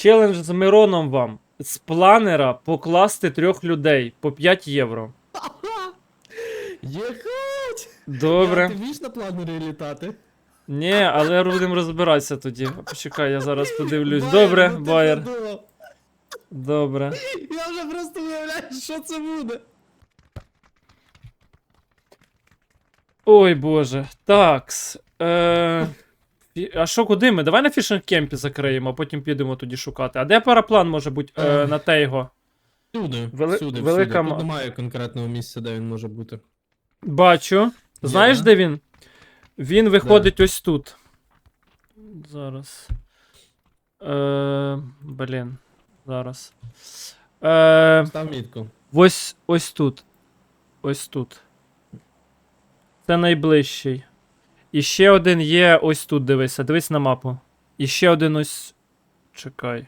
Челендж з Мироном вам. З планера покласти трьох людей по 5 євро. Єхать! Добре. Ти вмієш на планері літати? Ні, але будемо розбиратися тоді. Почекай, я зараз подивлюсь. Байер, Добре, ну Байер. Добре. Я вже просто уявляю, що це буде. Ой боже. Такс. Е... А що куди ми? Давай на фішинг кемпі закриємо, а потім підемо тоді шукати. А де параплан може бути е, Е. на Тейго? Всюди, Вели- всюди, велика всюди. ма- Тут немає конкретного місця, де він може бути. Бачу. Знаєш, Є. де він? Він виходить ось тут. Зараз. Е, блін. Зараз. Е, Став мітку. ось, ось тут. Ось тут. Це найближчий. І ще один є ось тут, дивися. Дивись на мапу. І ще один ось. Чекай.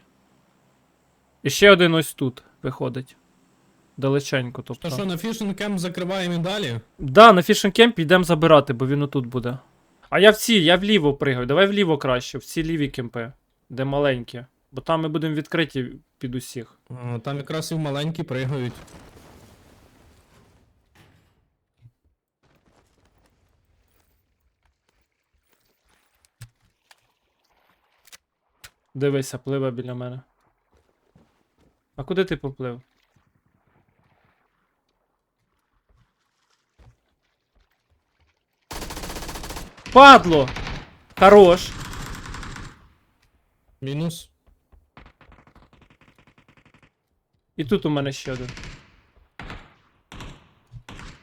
І ще один ось тут виходить. Далеченько, тобто. То що, на фішинг кемп закриваємо і далі? Да, на фішинг кемп йдемо забирати, бо він отут буде. А я в ці, я вліво пригаю. Давай вліво краще, в ці ліві кемпи, де маленькі. Бо там ми будемо відкриті під усіх. Там якраз і в маленькі пригають. Дивися, пливе біля мене. А куди ти поплив? Падло! Хорош! Мінус. І тут у мене ще один.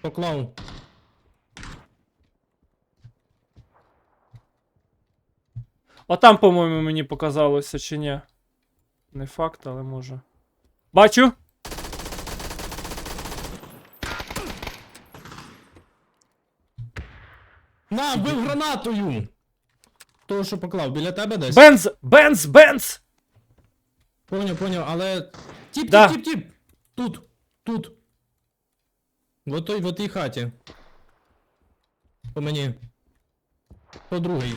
Поклав. А там, по-моєму, мені показалося, чи ні. Не факт, але може. Бачу! На, бив гранатою! Того, що поклав, біля тебе десь. Бенз! Бенз! Бенз! Поняв, поняв, але. Тіп, тіп, Да. тіп, тіп! Тут, тут. В той, в тій хаті. По мені. По другій.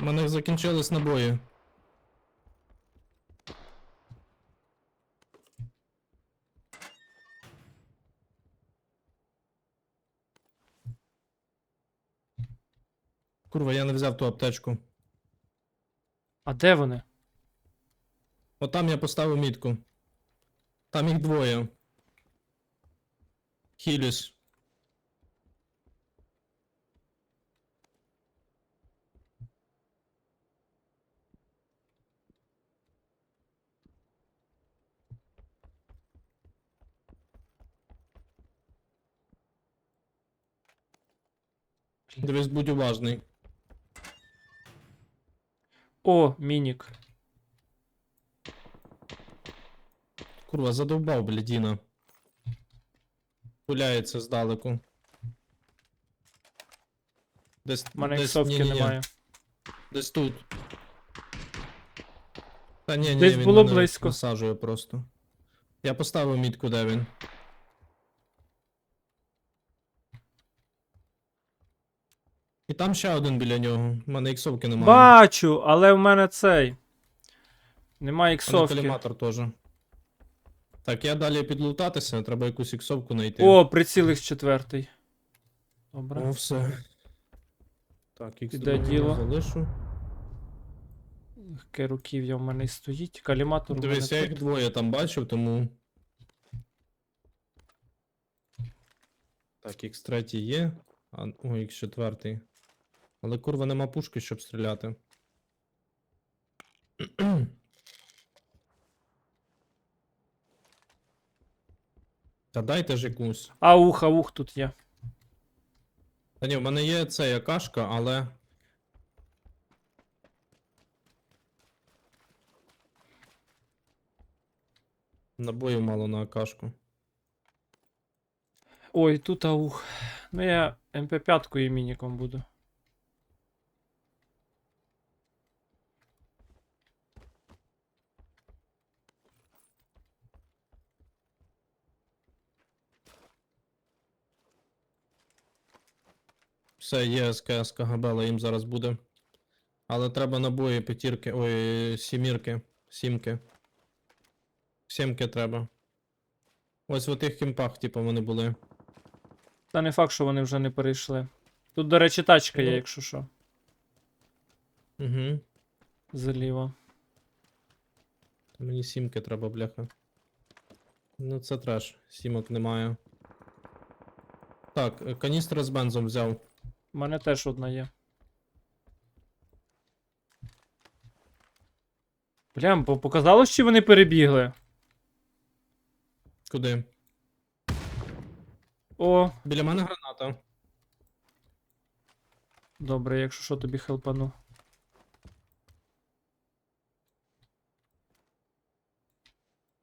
У мене закінчились набої. Курва, я не взяв ту аптечку. А де вони? От там я поставив мітку. Там їх двоє. Хіліс. Дивись, будь уважний. О, мінік. Курва, задовбав, блядіна. Пуляється здалеку. Десь, У мене десь, іксовки ні-ні-ні, немає. Десь тут. Та ні, ні, Десь він було мене близько. насаджує просто. Я поставив мітку, де він. Там ще один біля нього. У мене іксовки немає. Бачу, але в мене цей. Немає іксовки. коліматор теж. Так, я далі підлутатися, треба якусь іксовку знайти. О, приціл з четвертий. Добре. О, все. Так, ікс Іде діло. залишу. Легке руків'я в мене і стоїть. Каліматор у мене Дивись, я їх тут. двоє там бачив, тому. Так, X3 є. А, о, X4. Але курва нема пушки, щоб стріляти. Та дайте ж якусь. Аух, аух тут є. Та ні, в мене є ця якашка, але. Набоїв мало на акашку. Ой, тут аух. Ну я МП5 і мініком буду. Все, є СКС КГБ, але їм зараз буде. Але треба набої п'ятірки. Ой, сімірки. Сімки. Сімки треба. Ось в тих кімпах, типу, вони були. Та не факт, що вони вже не перейшли. Тут, до речі, тачка є, якщо що. Угу. Зліва. Мені сімки треба, бляха. Ну це треш, сімок немає. Так, е, каністра з бензом взяв. У мене теж одна є. Блям, бо показалось, чи вони перебігли. Куди? О, Біля мене граната. добре, якщо що, тобі хелпану.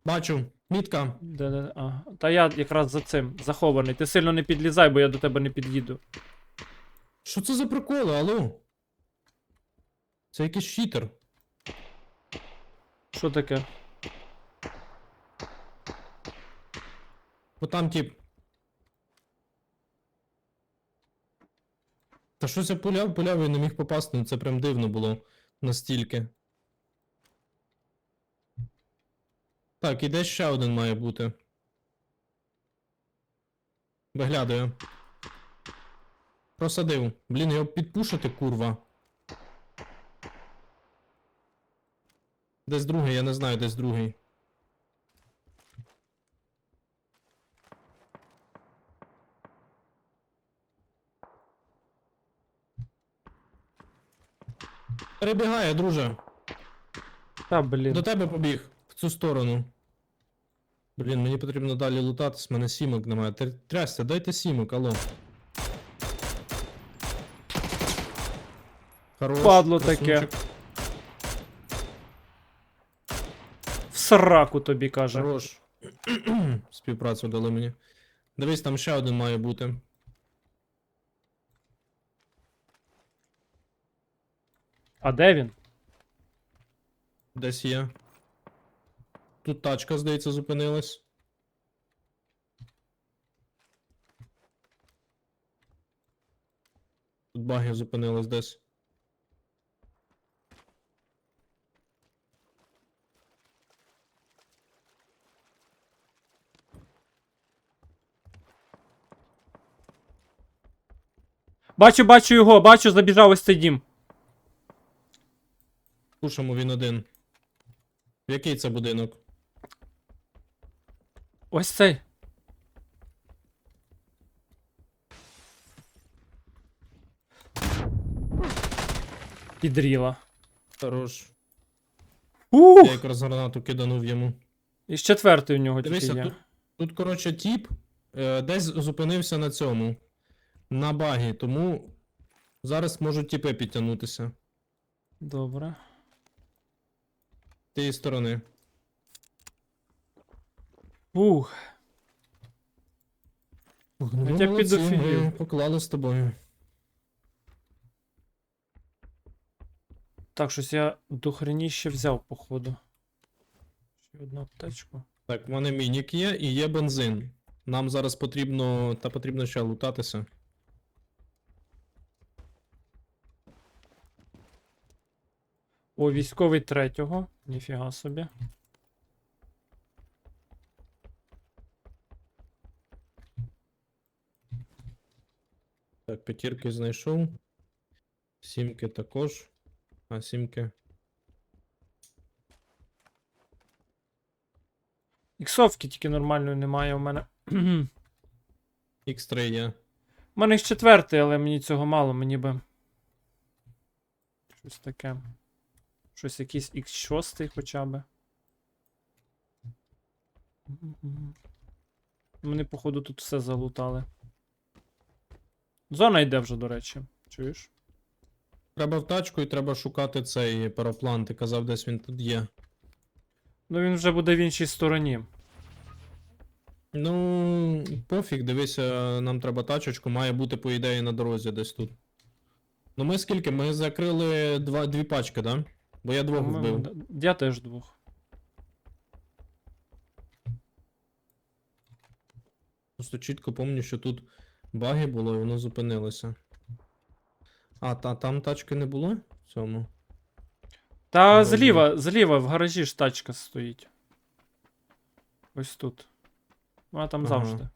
Бачу, мітка. Де, де, а. Та я якраз за цим захований. Ти сильно не підлізай, бо я до тебе не під'їду. Що це за приколи, алло? Це якийсь щитер. Що таке? Бо там тип. Та щось я пуляв, пуляв і не міг попасти, ну це прям дивно було настільки. Так, і де ще один має бути. Виглядаю. Просадив. Блін, його підпушити, курва. Десь другий, я не знаю, десь другий. Перебігає, друже. Та, блін. До тебе побіг. В цю сторону. Блін, мені потрібно далі лутатись, в мене сімок немає. Тр- Трясся, дайте сімок, алло. Хорош, Падло таке. В сраку тобі каже. Хорош. Співпрацю дали мені. Дивись, там ще один має бути. А де він? Десь є. Тут тачка, здається, зупинилась. Тут баги зупинилась десь. Бачу, бачу його, бачу, забіжав ось цей дім. Пушимо він один. Який це будинок? Ось цей. Підріла. Хорош. Ух! Я якраз гранату киданув йому. І з четвертий у нього Дивися, тільки є. тут, тут, коротше, тіп е, десь зупинився на цьому. На багі, тому зараз можуть тіпи підтягнутися. Добре. Тієї сторони. Ух. Я ну, тебе молодці, підофігів. ми Поклали з тобою. Так, щось я до хреніще взяв, походу. Ще одну аптечку. Так, в мене мінік є і є бензин. Нам зараз потрібно. Та потрібно ще лутатися. О, військовий третього. Ніфіга собі. Так, п'ятірки знайшов. Сімки також. А, сімки. Іксовки тільки нормальної немає у мене. У X3 є. У мене їх четвертий, але мені цього мало, мені би. Щось таке. Щось якийсь X6 хоча. Мгм. Вони, походу, тут все залутали. Зона йде вже, до речі. Чуєш? Треба в тачку і треба шукати цей параплан. Ти казав, десь він тут є. Ну він вже буде в іншій стороні. Ну, пофіг, дивися, нам треба тачечку, має бути, по ідеї, на дорозі десь тут. Ну ми скільки? Ми закрили два, дві пачки, да? Бо я двох По-моєму, вбив. да. Я теж двох. Просто чітко пам'ятаю, що тут баги було і воно зупинилося. А, та там тачки не було? В цьому. Та Вроді. зліва, зліва, в гаражі ж тачка стоїть. Ось тут. Вона там Ага. завжди.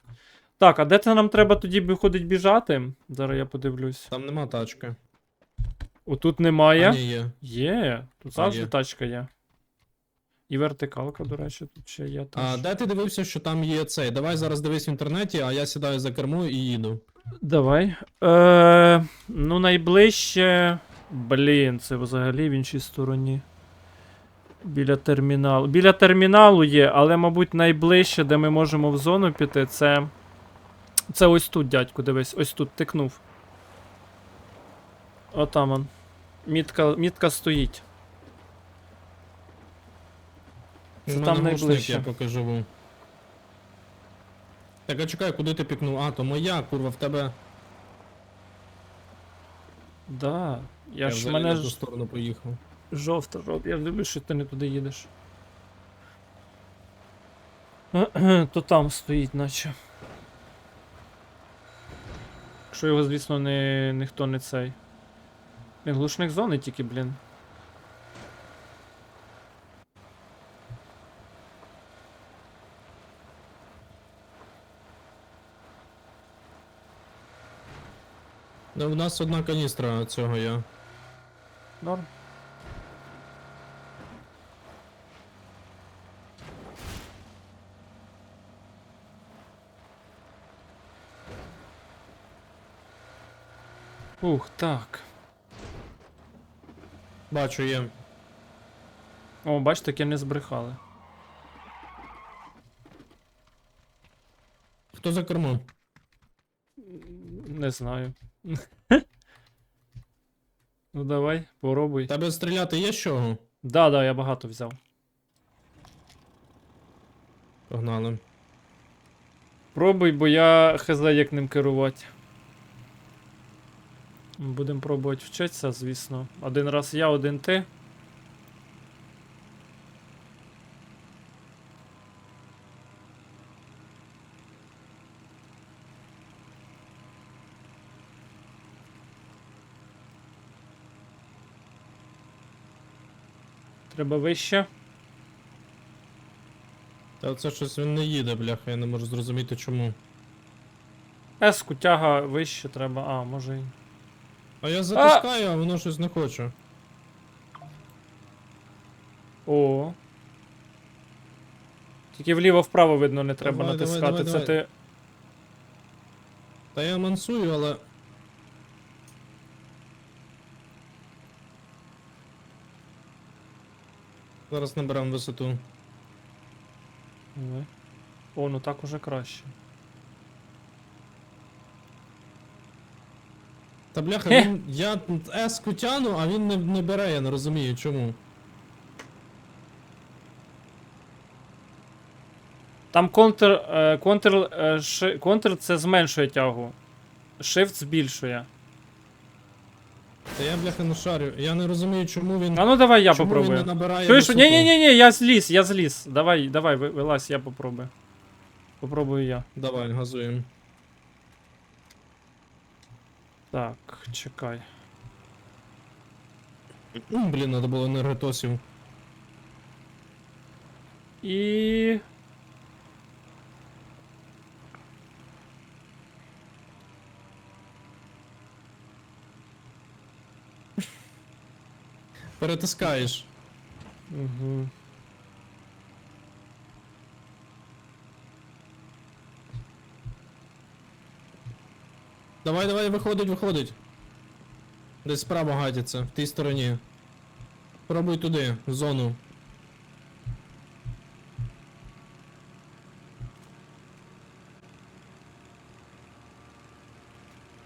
Так, а де це нам треба тоді виходить біжати? Зараз я подивлюсь. Там нема тачки. Отут немає. А, ні, є. Є, тут А, завжди є. тачка є. І вертикалка, до речі, тут ще є. Теж. А де ти дивився, що там є цей? Давай зараз дивись в інтернеті, а я сідаю за кермо і їду. Давай. Е, ну, найближче. Блін, це взагалі в іншій стороні. Біля терміналу. Біля терміналу є, але, мабуть, найближче, де ми можемо в зону піти, це. Це ось тут, дядьку, дивись, ось тут тикнув. Отам он. Мітка, мітка стоїть. Це там найближче. Я поки живу. Так, а чекай, куди ти пікнув? А, то моя, курва, в тебе. Да. Я, ж мене не в ту ж сторону поїхав. жовта жовта. Я дивлюсь, що ти не туди їдеш. То там стоїть, наче. Якщо його, звісно, не, ніхто не цей. Він глушник зони тільки, блін. Ну, у нас одна каністра цього є. Норм. Ух, так. Бачу, є. О, бачите, таке не збрехали. Хто за кермом? Не знаю. ну давай, попробуй. Тебе стріляти є чого? Да, да, я багато взяв. Погнали. Пробуй, бо я хз як ним керувати. Будемо пробувати вчитися, звісно. Один раз я, один ти. Треба вище. Та це щось він не їде, бляха, я не можу зрозуміти чому. Еску тяга вище треба. А, може й. А я затискаю, а воно щось не хоче. О. Тільки вліво-вправо видно не треба Давай, давай, натискати. давай, Це давай. ти. Та я мансую, але. Зараз наберемо висоту. Давай. О, ну так уже краще. Та бляха, Хе. він. Я S тяну, а він не, не бере, я не розумію чому. Там контр. Е, контр, е, ши- контр це зменшує тягу. Shift збільшує. Та я бляха не шарю. Я не розумію, чому він. А ну давай я чому він не попробую. набирає Чуєш? висоту. Ні, ні, ні, ні, я зліз, я зліз. Давай, давай, ви- вилазь, я попробую. Попробую я. Давай, газуємо. Так, чекай. М, Блін, треба було енерготосів. І. Перетискаєш. Угу. Давай, давай, виходить, виходить. Десь справа гадяться, в тій стороні. Пробуй туди, в зону.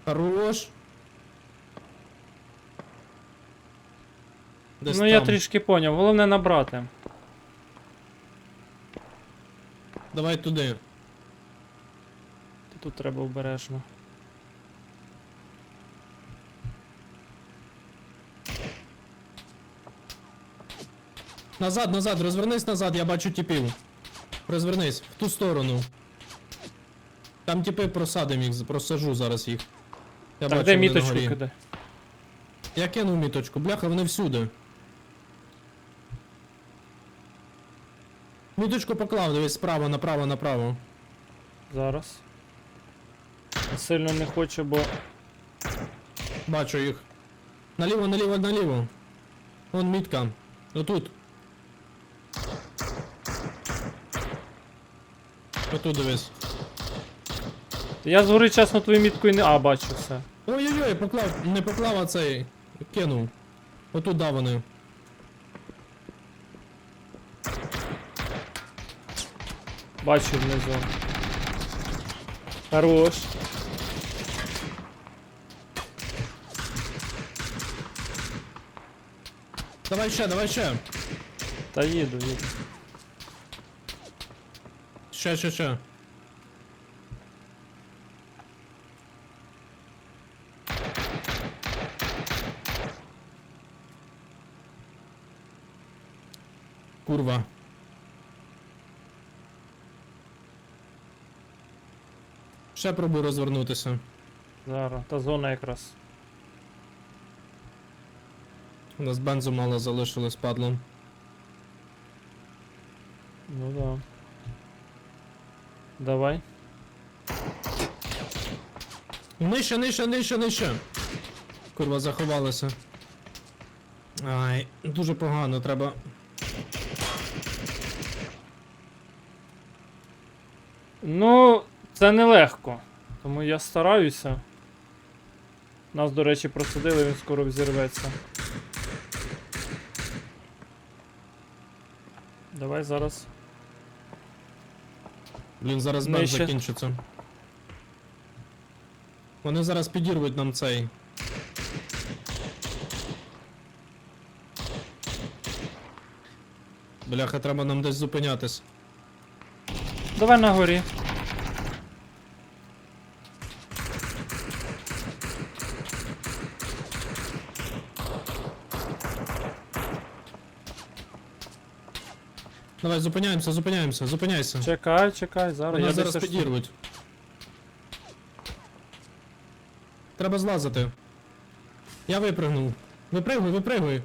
Хорош. Десь Ну я там. трішки поняв, головне набрати. Давай туди. Тут треба обережно. Назад, назад, розвернись назад, я бачу тіпів. Розвернись, в ту сторону. Там тіпи просадим їх, просажу зараз їх. Я так, бачу, де вони міточку нагорі. кидай? Я кинув міточку, бляха, вони всюди. Міточку поклав, дивись, справа, направо, направо. Зараз. Сильно не хочу, бо. Бачу їх. Наліво, наліво, наліво. Вон мітка. Отут. Отут дивись. Я згори чесно твою мітку і не. А, бачу все. Ой-ой-ой, поклав, не поклав, а цей. Кинув. Отут да вони. Бачу внизу. Хорош. Давай ще, давай ще. Та їду, їду. Ще, ще, ще. Курва. Ще пробую розвернутися. Зараз. Та зона якраз. У нас бензу мало залишилось падлом. Ну да. Давай. Нижче, нижче, нижче, нижче. Курва, заховалися. Ай, дуже погано, треба. Ну, це нелегко. Тому я стараюся. Нас, до речі, просадили, він скоро взірветься. Давай зараз. Блін, зараз бен Нижче. закінчиться. Вони зараз підірвуть нам цей. Бляха, треба нам десь зупинятись. Давай на горі. Давай, зупиняємося, зупиняємося, зупиняйся. Чекай, чекай, зараз. Вони я зараз десь підірвуть. Треба злазити. Я випрыгнув. Випригуй, випригуй.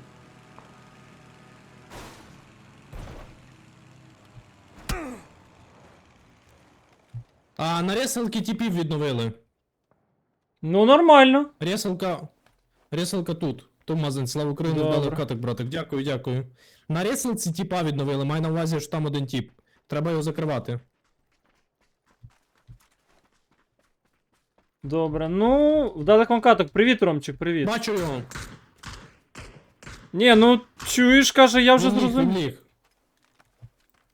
А на реселки типів відновили. Ну, нормально. Реселка. Реселка тут. Томазин, слава Україні, Добре. дали каток, братик. Дякую, дякую. На реселці типа відновили, маю на увазі, що там один тип. Треба його закривати. Добре. Ну, вдалих вам каток. Привіт, Ромчик, привіт. Бачу його. Ні, ну чуєш, каже, я вже Він зрозумів.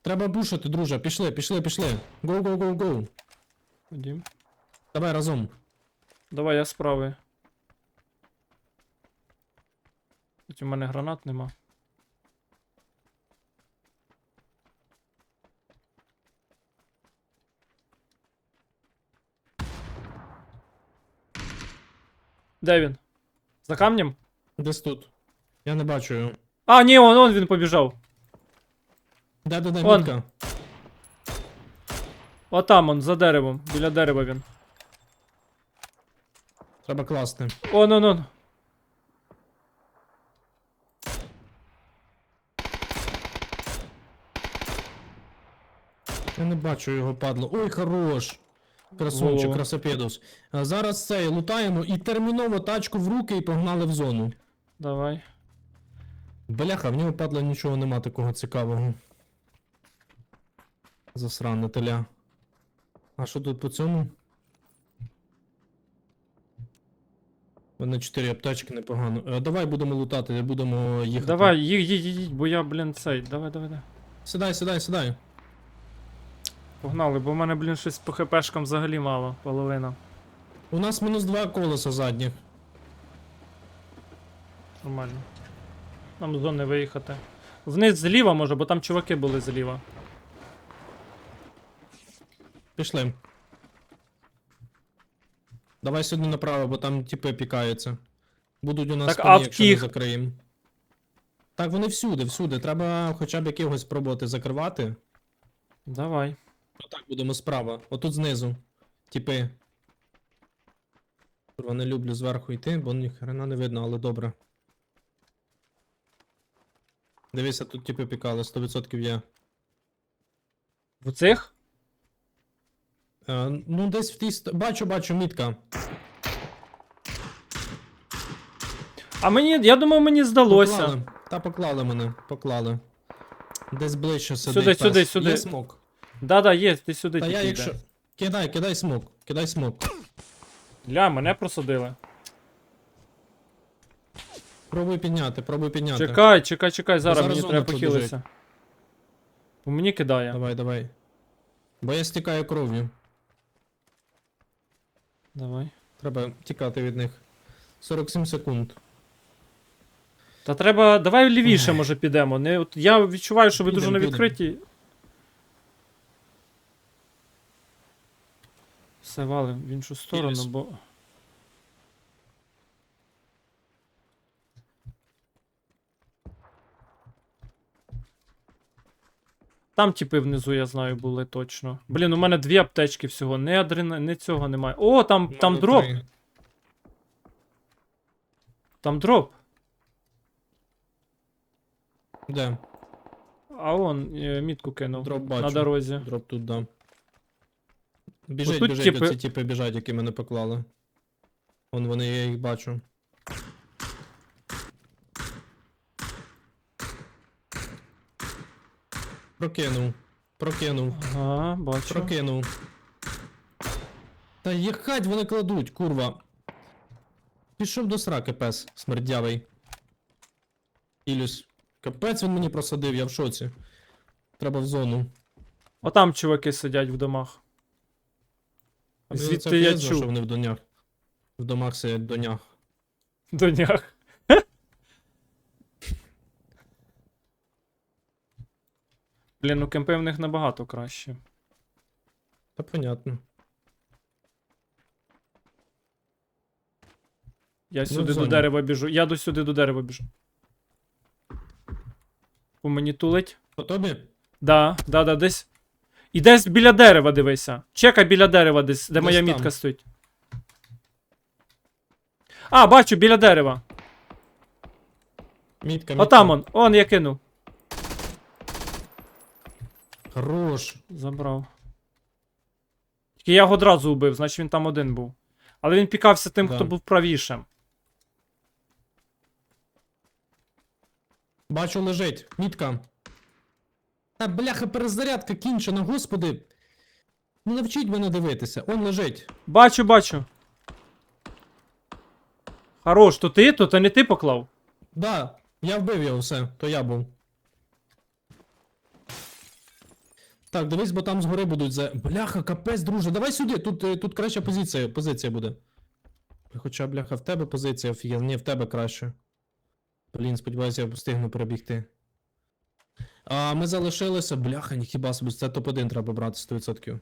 Треба бушити, друже. Пішли, пішли, пішли. Go, go, go, go. Ходім. Давай разом. Давай, я справи. Хоч у мене гранат нема. Де він? За камнем? Десь тут. Я не бачу його. А, ні, он, он він побіжав. Де, де, де, Он. мітка? Отам он, за деревом. Біля дерева він. Треба класти. Он, он, он. Не бачу його падло. Ой, хорош. Красунчик, Во-во. А зараз цей лутаємо і терміново тачку в руки і погнали в зону. Давай. Бляха, в нього падло нічого нема такого цікавого. Засране теля. А що тут по цьому? Мене 4 аптечки непогано. Е, давай будемо лутати, будемо їхати. Давай, їдь, їдь, їдь, бо я, блін, цей. Давай, давай, давай. Сідай, сідай, сідай. Погнали, бо в мене, блін, щось по хпшкам взагалі мало, половина. У нас мінус два колеса задніх. Нормально. Нам з зони виїхати. Вниз зліва може, бо там чуваки були зліва. Пішли. Давай сюди направо, бо там тіпи пікаються. Будуть у нас Так, коні, а в якщо не закриємо. Так, вони всюди, всюди. Треба хоча б якихось спробувати закривати. Давай. Отак будемо справа. Отут знизу. Тіпи. Курва, не люблю зверху йти, бо ніхрена не видно, але добре. Дивися, тут тіпи пікали, 100% є. В цих? Е, ну, десь в тій. ст- Бачу, бачу, мітка. А мені, я думав, мені здалося. Поклали. Та поклали мене, поклали. Десь ближче сидить. Сюди, пес. сюди, сюди. Є смок. Да-да, є, ти сюди Та тільки я йде. якщо. Кидай, кидай смок, кидай смок. Ля, мене просадили. Пробуй підняти, пробуй підняти. Чекай, чекай, чекай, зараз, Зараз мені зона треба тут похилитися. По мені кидає. Давай, давай. Бо я стікаю кров'ю. Давай. Треба тікати від них. 47 секунд. Та треба. Давай лівіше, може, підемо. Не, от я відчуваю, що ви дуже на Підем, підем. відкриті. Все валим в іншу сторону, бо. Там типи внизу, я знаю, були точно. Блін, у мене дві аптечки всього, не адрена, не цього немає. О, там, там дроп! три. Там дроп. Де? А он е, мітку кинув Дроп на бачу. дорозі. Дроп тут, да. Біжить, Отут біжить, типи- оці типи біжать, які мене поклали. Вон вони, я їх бачу. Прокинув. Прокинув. Ага, бачу. Прокинув. Та їхать вони кладуть, курва. Пішов до сраки, пес, смердявий. Ілюс. Капець він мені просадив, я в шоці. Треба в зону. Отам чуваки сидять в домах. Це Звідти я пізно, що чув. вони в донях. В домах сидять донях. До. Блін, ну кемпи в них набагато краще. Та понятно. Я Ну, сюди до зоні. дерева біжу. Я до сюди до дерева біжу. По мені тулить. По тобі? Да, да, да, десь. І десь біля дерева дивися. Чекай біля дерева десь, де Десь моя там. мітка стоїть. А, бачу, біля дерева. Мітка, мітка. Отам он, он я кинув. Хорош. Забрав. Тільки я його одразу убив, значить він там один був. Але він пікався тим, Да. хто був правішим. Бачу, лежить. Мітка. Та бляха, перезарядка кінчена, господи. Ну навчіть мене дивитися. Он лежить. Бачу, бачу. Хорош, то ти, то, то не ти поклав. Да, я вбив його все, то я був. Так, дивись, бо там згори будуть за. Бляха, капець, друже, давай сюди, тут, е, тут краща позиція, позиція буде. Хоча, бляха, в тебе позиція офігел, ні, в тебе краще. Блін, сподіваюся, я встигну перебігти. А ми залишилися, бляха, ні, хіба собі, це топ-1 треба брати 100%.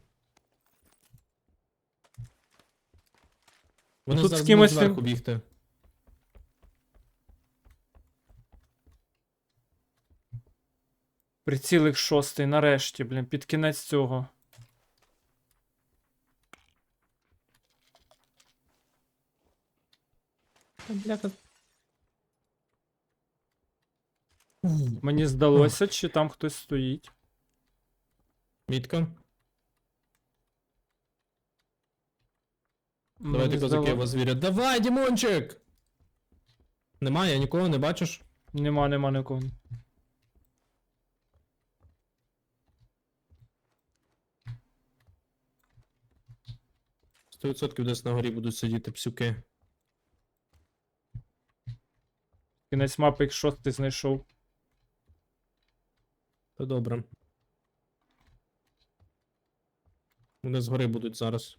Вони Тут з зараз кимось будуть зверху він- бігти. Прицілик шостий, нарешті, блін, під кінець цього. Та, Бляха. Мені здалося, чи там хтось стоїть. Мітка. Давайте козаки вас звірять. Давай, Дімончик! Немає, нікого не бачиш? Нема, нема нікого. 100% десь на горі будуть сидіти псюки. Кінець мапи, як шостий знайшов. Та добре. Вони згори будуть зараз.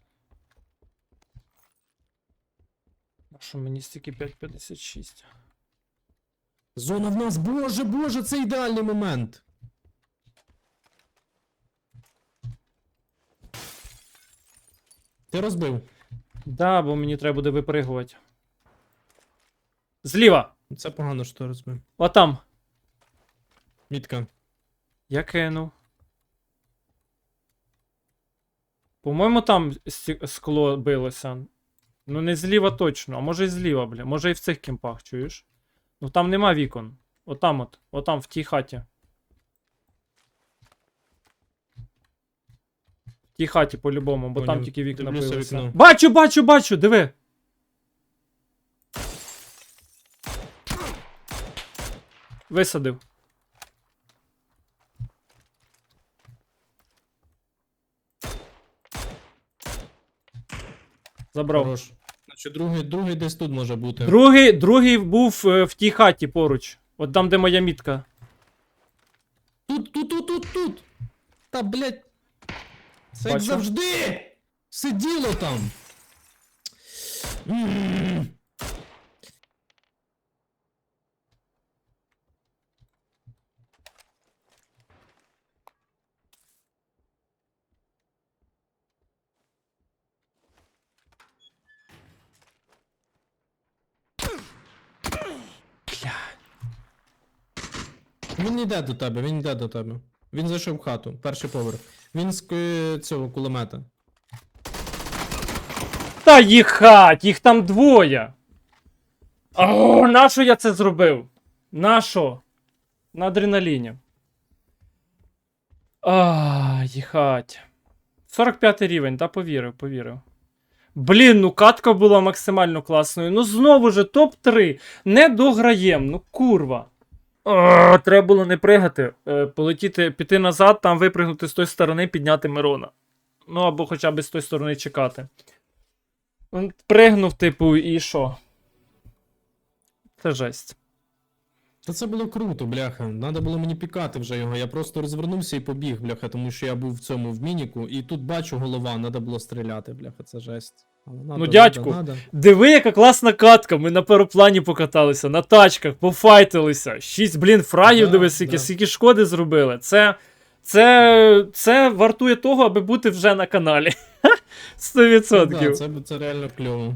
А що мені стільки 5.56? Зона в нас, боже, боже, це ідеальний момент. Ти розбив. Да, бо мені треба буде випригувати. Зліва! Це погано, що ти розбив. Отам. Мітка. Я кинув. По-моєму, там скло билося. Ну, не зліва точно, а може і зліва, бля. Може і в цих кімпах, чуєш? Ну там нема вікон. Отам от. Отам, в тій хаті. В тій хаті по-любому, бо там Поняв. тільки вікна Дивлюся вікно. Бачу, бачу, бачу, диви. Висадив. Забрав. Хорош. Значить, другий, другий десь тут може бути. Другий, другий був е, в тій хаті поруч. От там, де моя мітка. Тут, тут, тут, тут, тут. Та, блядь. Це як Бачу. завжди. Сиділо там. М. Він йде до тебе, він йде до тебе. Він зайшов в хату, перший поверх. Він з ки- цього кулемета. Та їхать, їх там двоє. О, нащо я це зробив? Нащо? На адреналіні. А, їхать. 45 рівень, та повірив, повірив. Блін, ну катка була максимально класною. Ну знову же топ-3. Не дограєм, ну курва. Треба було не пригати. Е, полетіти, піти назад, там випригнути з тої сторони, підняти Мирона. Ну або хоча б з тої сторони чекати. Пригнув, типу, і що? Це жесть. Та це було круто, бляха. Надо було мені пікати вже його. Я просто розвернувся і побіг, бляха, тому що я був в цьому в мініку, і тут бачу голова, треба було стріляти, бляха, це жесть. Але надо, Ну, дядьку, Надо, надо. Диви, яка класна катка. Ми на пароплані покаталися, на тачках, пофайтилися. Шість, блін, фраїв, Да, диви, скільки, да. скільки шкоди зробили. Це, це, це вартує того, аби бути вже на каналі. 100%. Да, це, це реально кльово.